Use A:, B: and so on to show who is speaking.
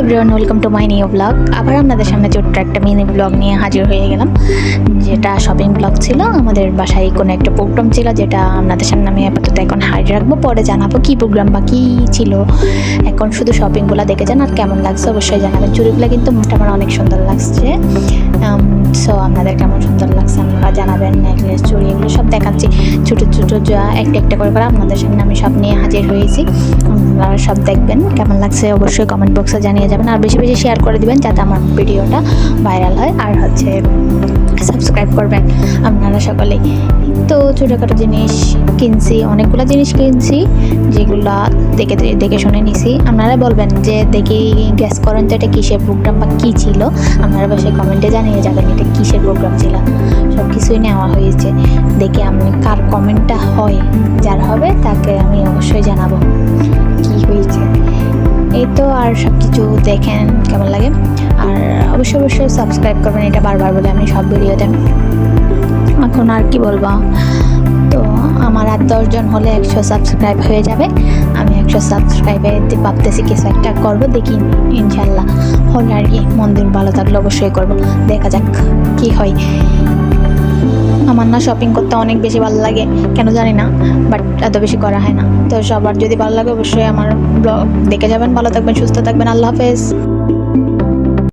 A: Everyone welcome to my new blog আবার আপনাদের সামনে ছোট্ট একটা মিনি ব্লগ নিয়ে হাজির হয়ে গেলাম। ছিল, আমাদের বাসায় কোনো একটা প্রোগ্রাম ছিল যেটা আপনাদের সামনে আমি আপাতত এখন হাইড রাখব। পরে জানাব কী প্রোগ্রাম বা কী ছিল। এখন শুধু শপিংগুলো দেখে যান আর কেমন লাগছে অবশ্যই জানাবেন। চুড়িগুলো কিন্তু আমার অনেক সুন্দর লাগছে। সো আপনাদের কেমন সুন্দর লাগছে আপনারা জানাবেন। নেকলেস চুড়ি এগুলো সব দেখাচ্ছি। ছোটো ছোটো, যা একটা একটা করে করে আপনাদের সামনে আমি সব নিয়ে হাজির হয়েছি। আপনারা সব দেখবেন কেমন লাগছে অবশ্যই কমেন্ট বক্সে জানিয়ে যাবেন। আর বেশি বেশি শেয়ার করে দিবেন যাতে আমার ভিডিওটা ভাইরাল হয়। আর হচ্ছে সাবস্ক্রাইব করবেন আপনারা সকলেই তো ছোটোখাটো জিনিস কিনছি, অনেকগুলো জিনিস কিনছি, যেগুলো দেখে দেখে শুনে নিছি। আপনারা বলবেন যে, দেখে, গ্যাস করেন তো এটা কিসের প্রোগ্রাম বা কী ছিল? আপনারা বাসায় কমেন্টে জানিয়ে যাবেন এটা কিসের প্রোগ্রাম ছিল। সব কিছুই নেওয়া হয়েছে। দেখে আমি কার কমেন্টটা হয়, যার হবে তাকে আমি অবশ্যই জানাব কি হয়েছে। এই তো আর সব কিছু দেখেন, কেমন লাগে? আর অবশ্যই অবশ্যই সাবস্ক্রাইব করবেন, এটা বারবার বলে আমি সব ভিডিওতে। এখন আর কি বলব? তো আমার আর দশজন হলে একশো সাবস্ক্রাইব হয়ে যাবে। আমি একশো সাবস্ক্রাইবে ভাবতেছি কিছু একটা করব, দেখি ইনশাল্লাহ। হলে আর কি মন্দির ভালো থাকলে অবশ্যই করব। দেখা যাক কি হয়। আমার না শপিং করতে অনেক বেশি ভালো লাগে, কেন জানি না বাট এত বেশি করা হয় না। তো সবার যদি ভালো লাগে, অবশ্যই আমার ব্লগ দেখে যাবেন। ভালো থাকবেন, সুস্থ থাকবেন। আল্লাহ হাফেজ।